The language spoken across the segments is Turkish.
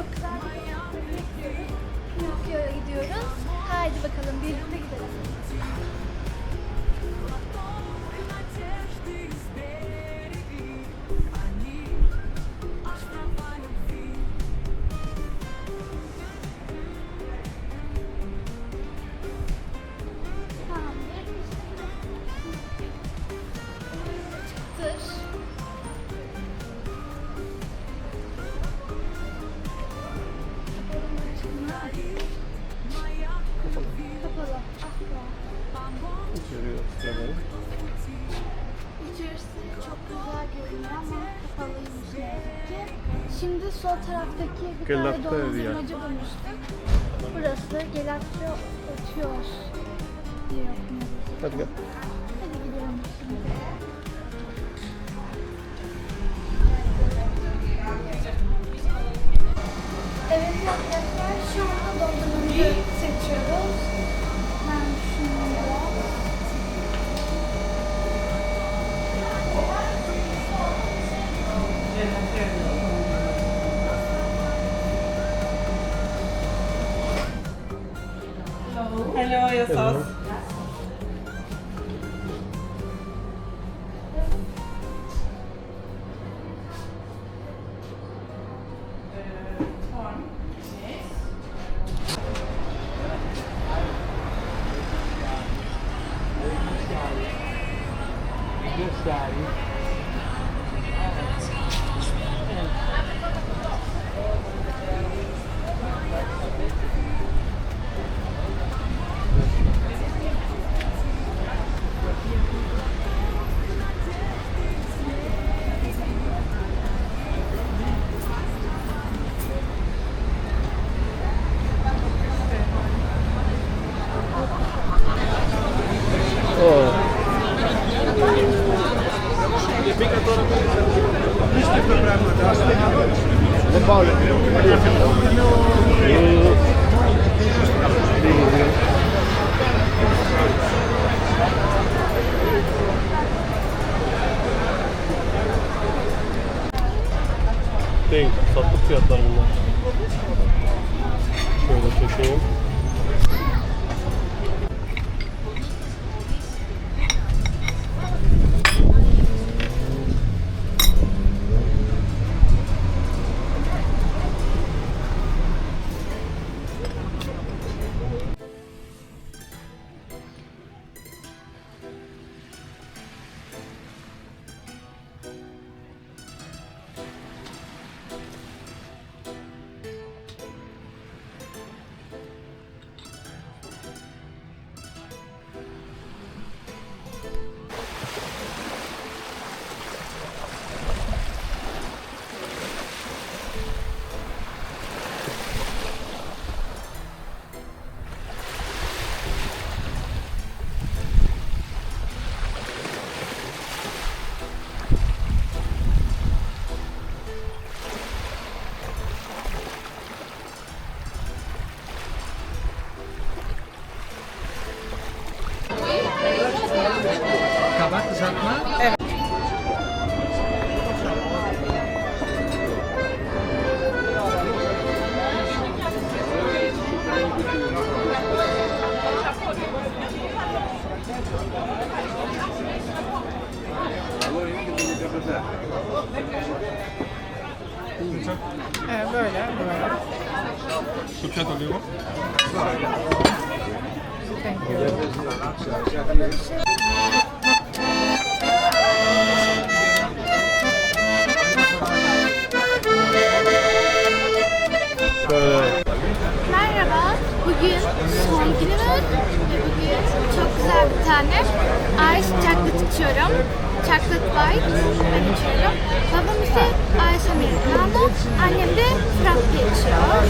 Çok güzel bir. Pinokyo'ya gidiyoruz. Haydi bakalım birlikte gidelim. Şimdi sol taraftaki bir tane evi ya. dondurmacı bulmuştuk. Burası Gelatçı ötüyor diye okunuyor. Hadi gel. Hadi gidelim şimdi. Evet arkadaşlar şu anda dondurmacı seçiyoruz. Ben şunu Hello, Olha, olha só. Δεν πάω λεπτό. Değil, tatlı ver, bunlar. Şöyle ver. Kabak kızartma. Evet, böyle, böyle. Türkçe oluyor mu? Thank you. Tane Ice Chocolate içiyorum. Chocolate White ben içiyorum. Babam ise Ice Americano, annem de Frappe içiyor.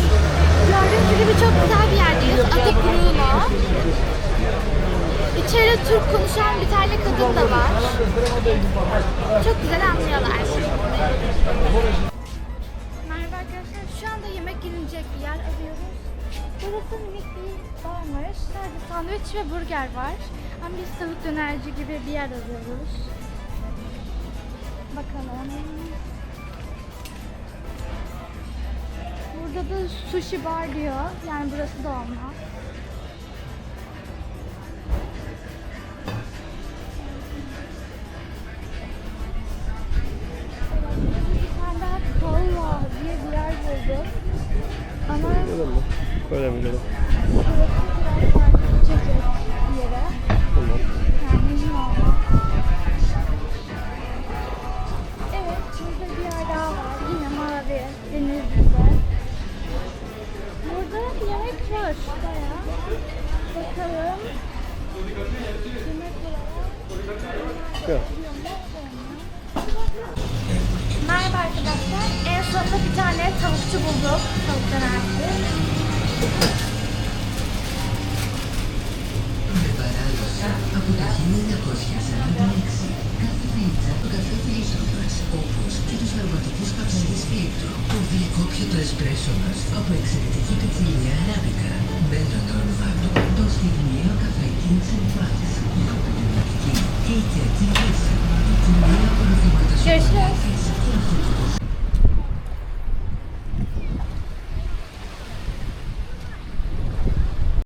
Gördüğünüz gibi çok güzel bir yerdeyiz. Adı Bruno. İçeride Türk konuşan bir tane kadın da var. Çok güzel anlıyorlar. Merhaba arkadaşlar. Şu anda yemek yenilecek bir yer arıyoruz. Burası minik bir barmış. Sadece sandviç ve burger var. Ama biz tavuk dönerci gibi bir yer arıyoruz. Bakalım. burada da sushi bar diyor. Yani burası da olmaz. Var. Gel. Merhaba arkadaşlar. En sonunda bir tane tavukçu bulduk. Tavuk dönerci. από το 1946 κάθε φίτσα το καφέ Φίλτροφας, όπως και τους αρωματικούς καφέδες Φίλτρο. Το γλυκό πιο το εσπρέσο μας από εξαιρετική πετυλία αράβικα. Μπέλα το όνομα του,